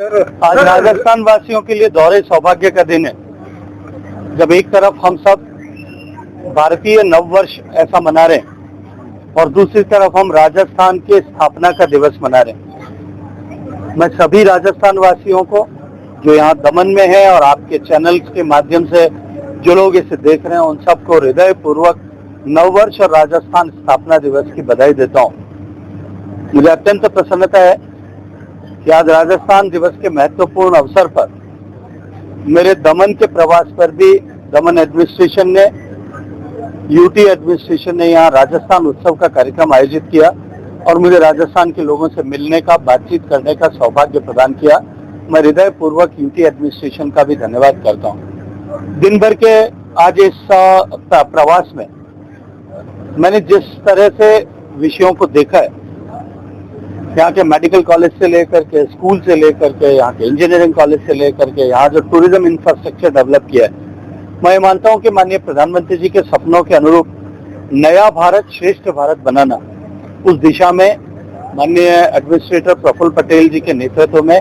आज राजस्थान वासियों के लिए दोहरे सौभाग्य का दिन है। जब एक तरफ़ हम सब भारतीय नव वर्ष ऐसा मना रहे हैं और दूसरी तरफ़ हम राजस्थान के स्थापना का दिवस मना रहे हैं। मैं सभी राजस्थान वासियों को जो यहाँ दमन में है और आपके चैनल के माध्यम से जो लोग इसे देख रहे हैं उन सबको हृदय पूर्वक नववर्ष और राजस्थान स्थापना दिवस की बधाई देता हूँ। मुझे अत्यंत प्रसन्नता है कि आज राजस्थान दिवस के महत्वपूर्ण अवसर पर मेरे दमन के प्रवास पर भी दमन एडमिनिस्ट्रेशन ने यूटी एडमिनिस्ट्रेशन ने यहाँ राजस्थान उत्सव का कार्यक्रम आयोजित किया और मुझे राजस्थान के लोगों से मिलने का, बातचीत करने का सौभाग्य प्रदान किया। मैं हृदय पूर्वक यूटी एडमिनिस्ट्रेशन का भी धन्यवाद करता हूँ। दिन भर के आज इस प्रवास में मैंने जिस तरह से विषयों को देखा है यहाँ के मेडिकल कॉलेज से लेकर के स्कूल से लेकर के, यहाँ के इंजीनियरिंग कॉलेज से लेकर के, यहाँ जो टूरिज़्म इंफ्रास्ट्रक्चर डेवलप किया है। मैं मानता हूँ कि माननीय प्रधानमंत्री जी के सपनों के अनुरूप नया भारत, श्रेष्ठ भारत बनाना, उस दिशा में माननीय एडमिनिस्ट्रेटर प्रफुल्ल पटेल जी के नेतृत्व में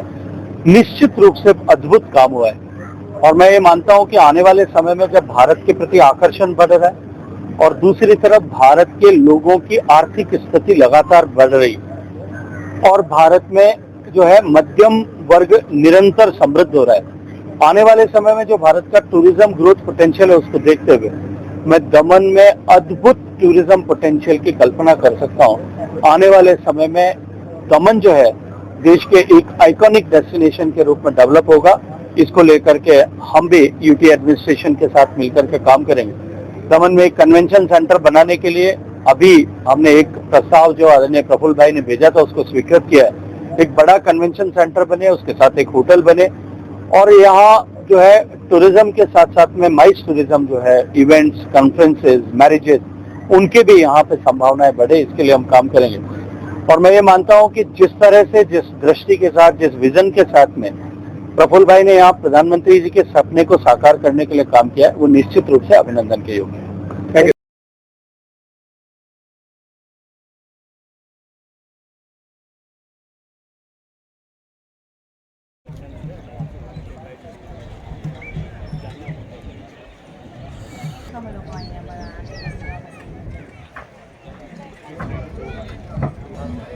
निश्चित रूप से अद्भुत काम हुआ है। और मैं ये मानता हूँ कि आने वाले समय में जब भारत के प्रति आकर्षण बढ़ रहा है और दूसरी तरफ़ भारत के लोगों की आर्थिक स्थिति लगातार बढ़ रही है और भारत में जो है मध्यम वर्ग निरंतर समृद्ध हो रहा है। आने वाले समय में जो भारत का टूरिज़्म ग्रोथ पोटेंशियल है उसको देखते हुए मैं दमन में अद्भुत टूरिज़्म पोटेंशियल की कल्पना कर सकता हूँ। आने वाले समय में दमन जो है देश के एक आइकॉनिक डेस्टिनेशन के रूप में डेवलप होगा। इसको लेकर के हम भी यूटी एडमिनिस्ट्रेशन के साथ मिलकर के काम करेंगे। दमन में एक कन्वेंशन सेंटर बनाने के लिए अभी हमने एक प्रस्ताव जो आदरणीय प्रफुल्ल भाई ने भेजा था, उसको स्वीकृत किया है। एक बड़ा कन्वेंशन सेंटर बने, उसके साथ एक होटल बने। और यहाँ जो है टूरिज़्म के साथ साथ में माइस टूरिज़्म जो है इवेंट्स कॉन्फ्रेंसेज मैरिजेस उनके भी यहाँ पे संभावनाएँ बढ़े, इसके लिए हम काम करेंगे। और मैं ये मानता हूँ कि जिस तरह से, जिस दृष्टि के साथ, जिस विजन के साथ में प्रफुल्ल भाई ने यहाँ प्रधानमंत्री जी के सपने को साकार करने के लिए काम किया है, वो निश्चित रूप से अभिनंदन के योग्य है।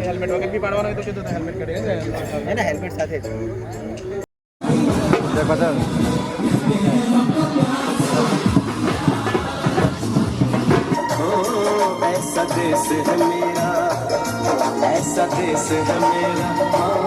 હેલ્મેટ વગર બી પાડવાનો હોય તો કીધું હેલ્મેટ કાઢી એના હેલ્મેટ સાથે જ ऐसा देश है मेरा ऐसा देश है मेरा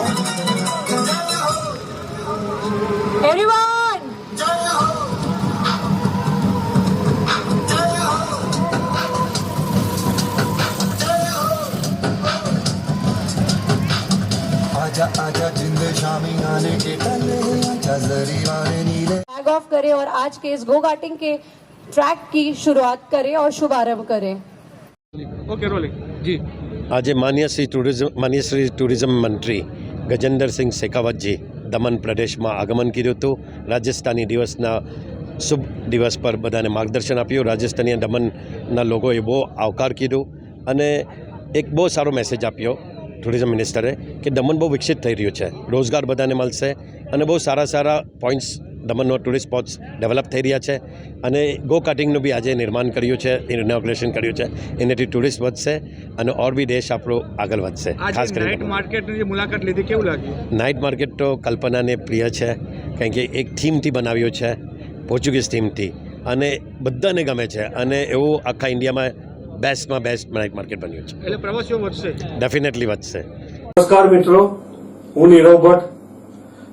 आजा जरी वाले नीले फ्लैग ऑफ करें और आज के इस गो कार्टिंग के ट्रैक की शुरुआत करें और शुभारंभ करें ઓકે રોલિંગ જી આજે માન્ય શ્રી ટુરિઝમ માન્ય શ્રી ટુરિઝમ મંત્રી ગજેન્દ્રસિંહ શેખાવતજી દમણ પ્રદેશમાં આગમન કર્યું હતું રાજસ્થાની દિવસના શુભ દિવસ પર બધાને માર્ગદર્શન આપ્યું રાજસ્થાની દમણના લોકોએ બહુ આવકાર કીધું અને એક બહુ સારો મેસેજ આપ્યો ટુરિઝમ મિનિસ્ટરે કે દમણ બહુ વિકસિત થઈ રહ્યું છે રોજગાર બધાને મળશે અને બહુ સારા સારા પોઈન્ટ્સ દમણનો ટુરિસ્ટ સ્પોટ્સ ડેવલપ થઈ રહ્યા છે અને ગો કાર્ટિંગનું બી આજે નિર્માણ કર્યું છે ઇનોગ્રેશન કર્યું છે. એનાથી ટુરિસ્ટ વધશે અને ઓર બી દેશ આપણો આગળ વધશે આજે નાઇટ માર્કેટની જે મુલાકાત લીધી કેવું લાગ્યું? નાઇટ માર્કેટ તો કલ્પનાને પ્રિય છે કારણ કે એક થીમથી બનાવ્યો છે પોર્ચુગીઝ થીમથી. અને બધાને ગમે છે અને એવું આખા ઇન્ડિયામાં બેસ્ટમાં બેસ્ટ નાઇટ માર્કેટ બન્યું છે. એટલે પ્રવાસીઓ વધશે? ડેફિનેટલી વધશે. નમસ્કાર મિત્રો હું નીરવ ભટ્ટ